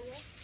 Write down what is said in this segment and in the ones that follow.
tayo.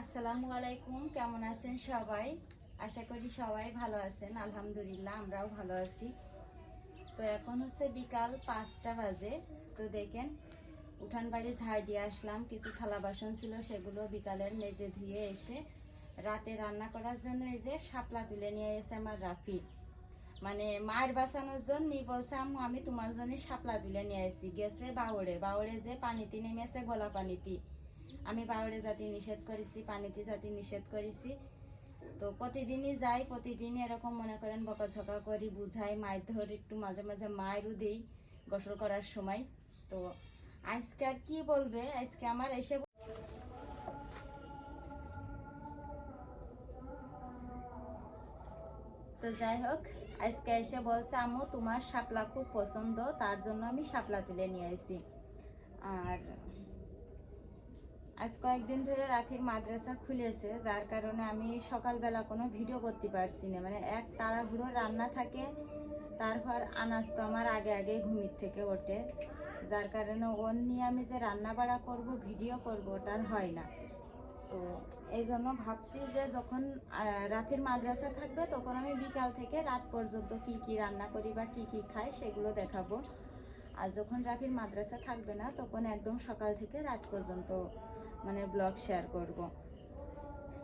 আসসালামু আলাইকুম, কেমন আছেন সবাই? আশা করি সবাই ভালো আছেন, আলহামদুলিল্লাহ আমরাও ভালো আছি। তো এখন হচ্ছে বিকাল পাঁচটা বাজে। তো দেখেন, উঠান বাড়ি ঝাড় দিয়ে আসলাম, কিছু থালা বাসন ছিল, সেগুলো বিকালের মেজে ধুয়ে এসে রাতে রান্না করার জন্য এই যে শাপলা তুলে নিয়ে এসে আমার রাফি। মানে মায়ের বাঁচানোর জন্য বলছে, আম্মু, আমি তোমার জন্য শাপলা তুলে নিয়ে এসেছি গেছে বাউড়ে বাউড়ে যে পানিতে নেমেছে, গোলা পানিতে। আমি বাউরে জাতি নিষেধ করেছি, পানিতে জাতি নিষেধ করেছি। তো প্রতিদিনই যাই, প্রতিদিনই এরকম মনে করেন বকাঝকা করি, বুঝাই মায়ের ধরে, একটু মাঝে মাঝে মায়েরও দিই গোসল করার সময়। তো আজকে আর কি বলবে? আজকে আমার এসে তো যাই হোক, আজকে এসে বলছে আমু তোমার শাপলা খুব পছন্দ, তার জন্য আমি শাপলা তুলে নিয়ে আসি আর আজ কয়েকদিন ধরে রাখির মাদ্রাসা খুলেছে, যার কারণে আমি সকালবেলা কোনো ভিডিও করতে পারছি না। মানে এক তাড়াহুড়ো রান্না থাকে তারপর আনাজ তো আমার আগে আগে ঘুমির থেকে ওঠে। যার কারণে ওর নিয়ে আমি যে রান্না বাড়া করব, ভিডিও করব ওটার হয় না। তো এই জন্য ভাবছি যে যখন রাতের মাদ্রাসা থাকবে, তখন আমি বিকাল থেকে রাত পর্যন্ত কি কি রান্না করি বা কি কি খাই সেগুলো দেখাবো। আর যখন রাফির মাদ্রাসা থাকবে না, তখন একদম সকাল থেকে রাত পর্যন্ত মানে ব্লগ শেয়ার করব।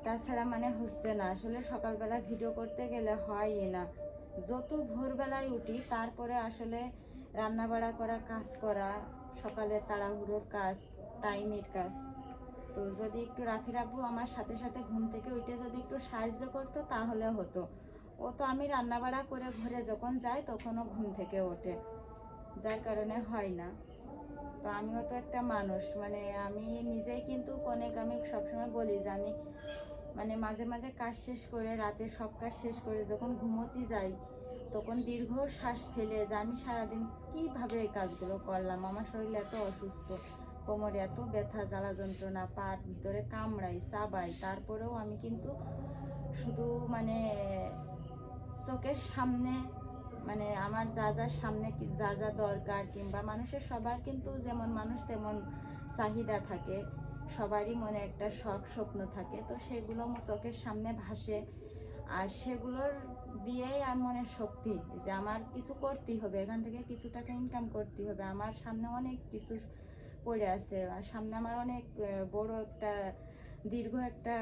তাছাড়া মানে হচ্ছে না, আসলে সকালবেলা ভিডিও করতে গেলে হয়ই না। যত ভোরবেলায় উঠি, তারপরে আসলে রান্না বাড়া করা, কাজ করা সকালে তাড়াহুড়োর কাজ টাইমের কাজ। তো যদি একটু রাফি রাব্বু আমার সাথে সাথে ঘুম থেকে উঠে যদি একটু সাহায্য করতো, তাহলে হতো। ও তো আমি রান্নাবাড়া করে ঘরে যখন যাই তখনও ঘুম থেকে ওঠে। যার কারণে হয় না। তো আমিও তো একটা মানুষ। মানে আমি নিজেই কিন্তু অনেক আমি সবসময় বলি যে আমি মানে মাঝে মাঝে কাজ শেষ করে, রাতে সব কাজ শেষ করে যখন ঘুমোতে যাই, তখন দীর্ঘ শ্বাস ফেলে যে আমি সারাদিন কীভাবে এই কাজগুলো করলাম? আমার শরীর এত অসুস্থ, কোমরে এত ব্যথা, জ্বালা যন্ত্রণা, পার ভিতরে কামড়াই চাবাই তারপরেও আমি কিন্তু শুধু মানে চোখের সামনে মানে আমার যা যা সামনে যা যা দরকার কিংবা মানুষের সবার কিন্তু যেমন মানুষ তেমন চাহিদা থাকে, সবারই মনে একটা শখ, স্বপ্ন থাকে। তো সেগুলো চোখের সামনে ভাসে। আর সেগুলোর দিয়েই আর মনে শক্তি যে আমার কিছু করতেই হবে, এখান থেকে কিছু টাকা ইনকাম করতে হবে। আমার সামনে অনেক কিছু পড়ে আছে আর সামনে আমার অনেক বড় একটা, দীর্ঘ একটা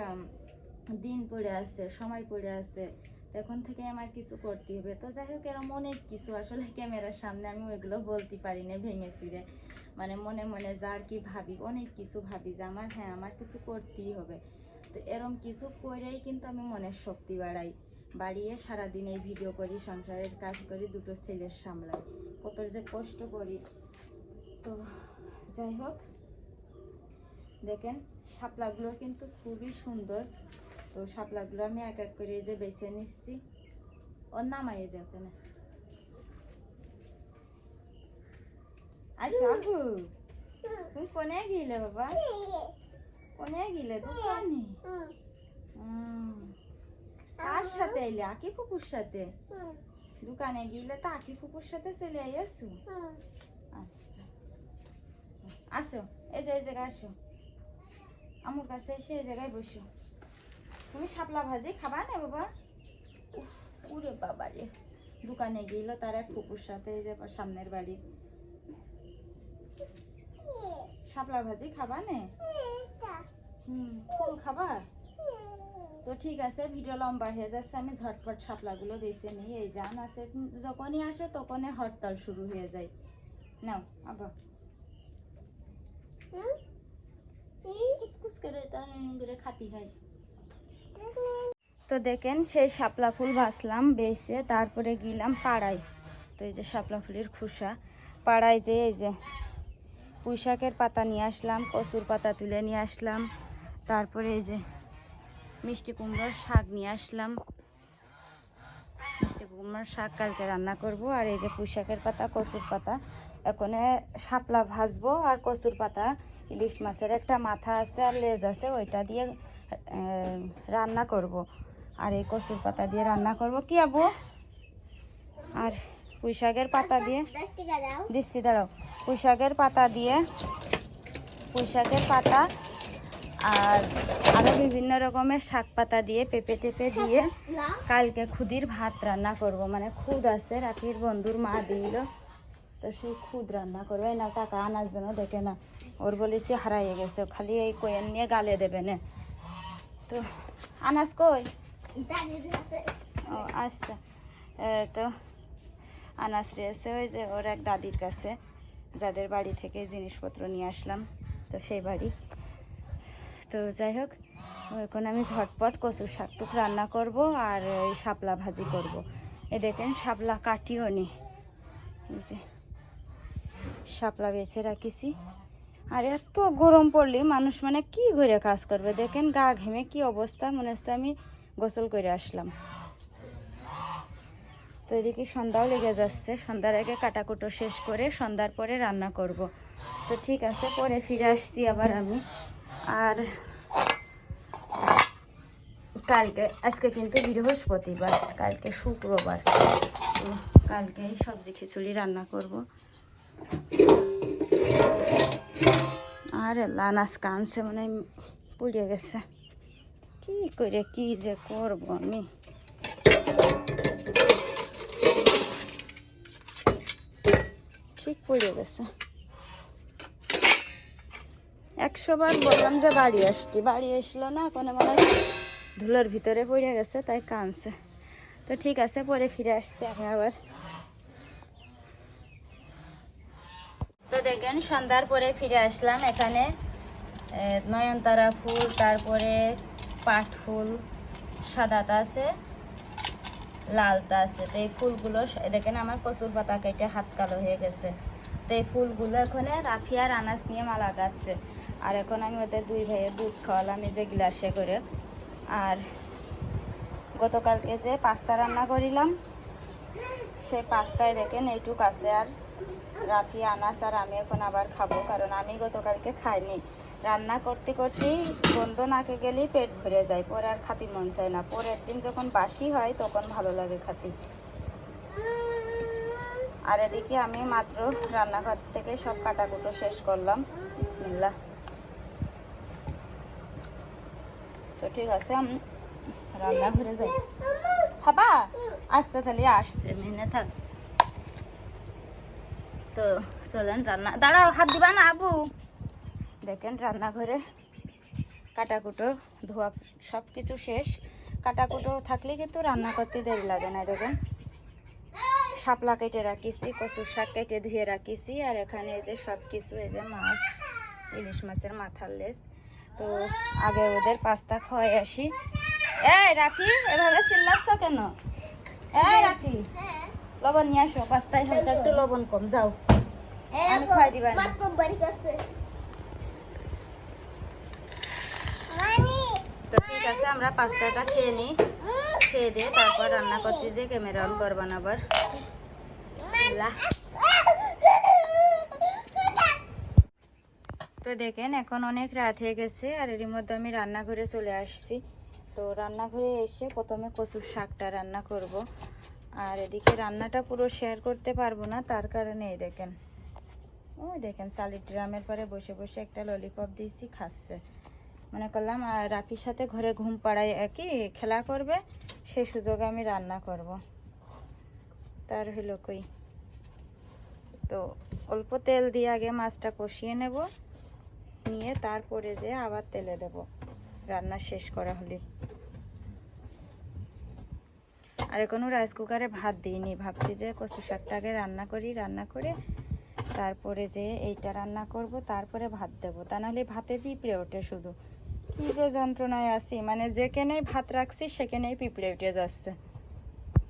দিন পড়ে আছে, সময় পড়ে আছে। তখন থেকে আমার কিছু করতে হবে। তো যাই হোক এরকম অনেক কিছু আসলে ক্যামেরার সামনে আমি ওইগুলো বলতে পারি না, ভেঙে চুরে। মানে মনে মনে যার কি ভাবি, অনেক কিছু ভাবি যে আমার হ্যাঁ আমার কিছু করতেই হবে। তো এরম কিছু করেই কিন্তু আমি মনের শক্তি বাড়াই। বাড়িয়ে সারাদিন এই ভিডিও করি, সংসারের কাজ করি, দুটো ছেলের সামলাই। কত যে কষ্ট করি। তো যাই হোক, দেখেন, শাপলাগুলো কিন্তু খুবই সুন্দর। তো শাপলাগুলো আমি এক এক করে যে বেছে নিচ্ছি। ওর নামাইয়ে তুমি কোনে গিলে বাবা? কোনে দোকানে। সাথে আইলে? সাথে? দোকানে গিলে সাথে চলে আচ্ছা। আসো, এই যে, এই জায়গায় আসো। আমার কাছে এসে এই জায়গায় বসো। তুমি শাপলা ভাজি খাবা না বাবা? উফ, ওরে বাবা রে। দোকানে গেল তার এক ফুপুর সাথে এই যে সামনের বাড়ি। শাপলা ভাজি খাবা নে? হুম ফুল খাবা? তো ঠিক আছে ভিডিও লম্বা হয়ে যাচ্ছে আমি ঝটপট শাপলাগুলো বেছে নিই। এই জান আছে যখনই আসে তখনই হরতাল শুরু হয়ে যায়। নাও আবার কুসকুস করে তা করে খাতি হয়। তো দেখেন, সেই শাপলা ফুল বাছলাম বেছে তারপরে গেলাম পাড়ায়। তো এই যে শাপলা ফুলের খুসা। পাড়ায় যে এই যে পুঁই শাকের পাতা নিয়ে আসলাম, কচুর পাতা তুলে নিয়ে আসলাম, তারপরে এই যে মিষ্টি কুমড়োর শাক নিয়ে আসলাম। মিষ্টি কুমড়োর শাক কালকে রান্না করব, আর এই যে পুঁই শাকের পাতা, কচুর পাতা। এখানে শাপলা ভাজবো, আর কচুর পাতা, ইলিশ মাছের একটা মাথা আছে আর লেজ আছে, ওইটা দিয়ে রান্না করব। আর এই কচুর পাতা দিয়ে রান্না করব। কি আবু? আর পুঁই শাকের পাতা দিয়ে? দিচ্ছি, দাঁড়াও। পুঁই শাকের পাতা দিয়ে পুঁই শাকের পাতা আর আরও বিভিন্ন রকমের শাক পাতা দিয়ে পেঁপে টেপে দিয়ে কালকে খুদির ভাত রান্না করব। মানে খুদ আছে, রাখির বন্ধুর মা দিল। তো সেই খুদ রান্না করবে। না টাকা আনাজ যেন দেখে না ওর বলেছি হারাইয়ে গেছে। খালি এই কোয়েন নিয়ে গালে দেবে না। তো আনাজ কই? ও আচ্ছা। তো আনাস রয়েছে ওই যে ওর এক দাদির কাছে, যাদের বাড়ি থেকে জিনিসপত্র নিয়ে আসলাম, তো সেই বাড়ি। তো যাই হোক, এখন আমি ঝটপট কচুর শাকটুক রান্না করব আর এই শাপলা ভাজি করব। এ দেখেন, শাপলা কাটিও নি। এই যে শাপলা বেছে রাখিছি। আর এত গরম পড়লে মানুষ মানে কি করে কাজ করবে? দেখেন গা ঘেমে কি অবস্থা, মনে হচ্ছে আমি গোসল করে আসলাম। তো এদিকে সন্ধ্যাও লেগে যাচ্ছে। সন্ধ্যার আগে কাটাকুটো শেষ করে সন্ধ্যার পরে রান্না করব। তো ঠিক আছে, পরে ফিরে আসছি আবার আমি। আর কালকে, আজকে কিন্তু বৃহস্পতিবার, কালকে শুক্রবার। তো কালকে সবজি খিচুড়ি রান্না করব। আর লানাস কানছে মানে পুড়িয়ে গেছে। কি করে, কি যে করব আমি? ঠিক পড়ে গেছে। একশো বার বললাম যে বাড়ি আসছি বাড়ি আসলো না, কোনো মানে ধুলোর ভিতরে পড়ে গেছে, তাই কানছে। তো ঠিক আছে, পরে ফিরে আসছে আমি আবার। তো দেখেন, সন্ধ্যার পরে ফিরে আসলাম এখানে। নয়নতারা ফুল, তারপরে পাট ফুল সাদাটা আছে লালটা আছে। তো এই ফুলগুলো দেখেন আমার কচুর পাতা কেটে হাত কালো হয়ে গেছে। তো এই ফুলগুলো এখানে রাফি আর আনাস নিয়ে মালা গাচ্ছে আর এখন আমি ওদের দুই ভাইয়ের দুধ খাওয়ালাম এই যে গ্লাসে করে। আর গতকালকে যে পাস্তা রান্না করিলাম, সেই পাস্তায় দেখেন এইটুক আছে আর রাফি, আনাস আর আমি এখন আবার খাব, কারণ আমি গতকালকে খাইনি। রান্না করতে করতেই বন্ধ নাকে গেলেই পেট ভরে যায়, পরে আর খাতি মন চায় না। পরের দিন যখন বাসি হয়, তখন ভালো লাগে খাতি। আর এদিকে আমি মাত্র রান্নাঘর থেকে সব কাটাকুটো শেষ করলাম। বিসমিল্লাহ। তো ঠিক আছে, আমি, রান্নাঘরে যাই। খাবা আচ্ছা তাহলে আসছে, মেনে থাক। তো চলেন রান্না। দাঁড়াও, হাত দিবা না আবু। দেখেন রান্নাঘরে কাটাকুটো, ধোয়া সব কিছু শেষ। কাটাকুটো থাকলে কিন্তু রান্না করতে দেরি লাগে না, দেখেন। শাপলা কেটে রাখিছি কচুর শাক কেটে ধুয়ে রাখিছি, আর এখানে এই যে সব কিছু এই যে মাছ, ইলিশ মাছের মাথার লেস তো আগে ওদের পাস্তা খাওয়াই আসি। এই রাখি এভাবে চিল্লাচ্ছ কেন? এই রাখি লবণ নিয়ে আসো পাস্তায় হালকা একটু লবণ কম যাও। আমি খাই দিবা। তো ঠিক আছে আমরা পাস্তাটা খেয়ে নিই খেয়ে দিয়ে তারপর রান্না করতে যে ক্যামেরা অন করবান আবার। তো দেখেন এখন অনেক রাত হয়ে গেছে আর এর মধ্যে আমি রান্নাঘরে চলে আসছি। তো রান্নাঘরে এসে প্রথমে কচুর শাকটা রান্না করব। আর এদিকে রান্নাটা পুরো শেয়ার করতে পারব না, তার কারণে এই দেখেন। ওই দেখেন সালিড ড্রামের পরে বসে বসে একটা ললিপপ দিয়েছি, খাচ্ছে। মনে করলাম রাফির সাথে ঘরে ঘুম পাড়ায় কি খেলা করবে সেই সুযোগে আমি রান্না করব। তার হলো কই? তো অল্প তেল দিয়ে আগে মাছটা কষিয়ে নেব, নিয়ে তারপরে যে আবার তেলে দেব। রান্না শেষ করা হলে। আর এখনও রাইস কুকারে ভাত দিইনি। ভাবছি যে কচু শাকটা আগে রান্না করি, রান্না করে তারপরে যে এইটা রান্না করব, তারপরে ভাত দেবো। তা নাহলে ভাতে পিঁপড়ে ওঠে শুধু। কি যে যন্ত্রণায় আছি। মানে যেখানেই ভাত রাখছি, সেখানেই পিঁপড়ে উঠে যাচ্ছে।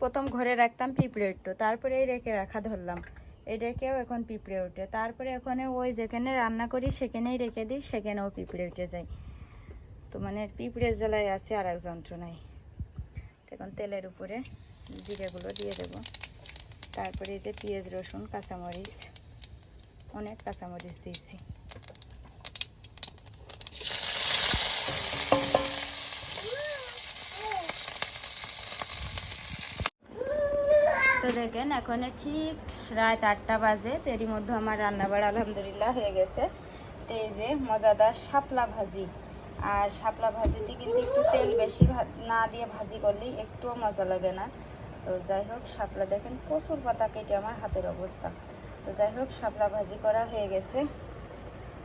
প্রথম ঘরে রাখতাম পিঁপড়ে উঠতো। তারপরে এই রেখে রাখা ধরলাম। এই রেখেও এখন পিঁপড়ে ওঠে তারপরে ওখানে ওই যেখানে রান্না করি, সেখানেই রেখে দিই, সেখানেও পিঁপড়ে উঠে যায়। তো মানে পিঁপড়ে জ্বালায় আছে আর এক যন্ত্রণায়। এখন তেলের উপরে জিরেগুলো দিয়ে দেব। তারপরে এই যে পেঁয়াজ, রসুন, কাঁচামরিচ, অনেক কাঁচামরিচ দিয়েছি। তো দেখেন, এখন ঠিক রাত আটটা বাজে এরই মধ্যে আমার রান্নাবাড়া আলহামদুলিল্লাহ হয়ে গেছে। তো এই যে মজাদার শাপলা ভাজি। আর শাপলা ভাজিতে কিন্তু একটু তেল বেশি না দিয়ে ভাজি করলেই একটুও মজা লাগে না। তো যাই হোক, শাপলা দেখেন প্রচুর পাতা কেটে আমার হাতের অবস্থা। তো যাই হোক, শাপলা ভাজি করা হয়ে গেছে।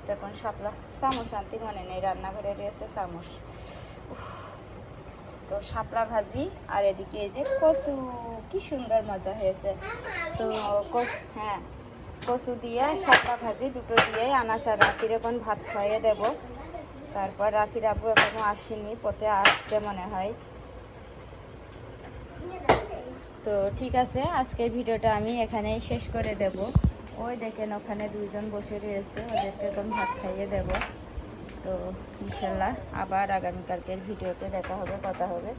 তখন শাপলা, চামচ আনতে মনে নেই, রান্নাঘরে রয়েছে চামচ। তো শাপলা ভাজি, আর এদিকে এই যে কচু, কি সুন্দর মজা হয়েছে। তো হ্যাঁ কচু দিয়ে শাপলা ভাজি দুটো দিয়ে আনাস আর রাফির এখন ভাত খাইয়ে দেব। তারপর রাফির আব্বু এখনও আসেনি, পথে আসছে মনে হয়। তো ঠিক আছে, আজকের ভিডিওটা আমি এখানেই শেষ করে দেব। ওই দেখেন ওখানে দুইজন বসে রয়েছে, ওদেরকে এখন ভাত খাইয়ে দেব। তো ইনশাল্লাহ আবার আগামীকালকের ভিডিওতে দেখা হবে, কথা হবে।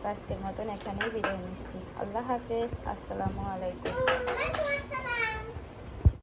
তো আজকের মতন এখানেই বিদায় নিচ্ছি। আল্লাহ হাফেজ, আসসালামু আলাইকুম।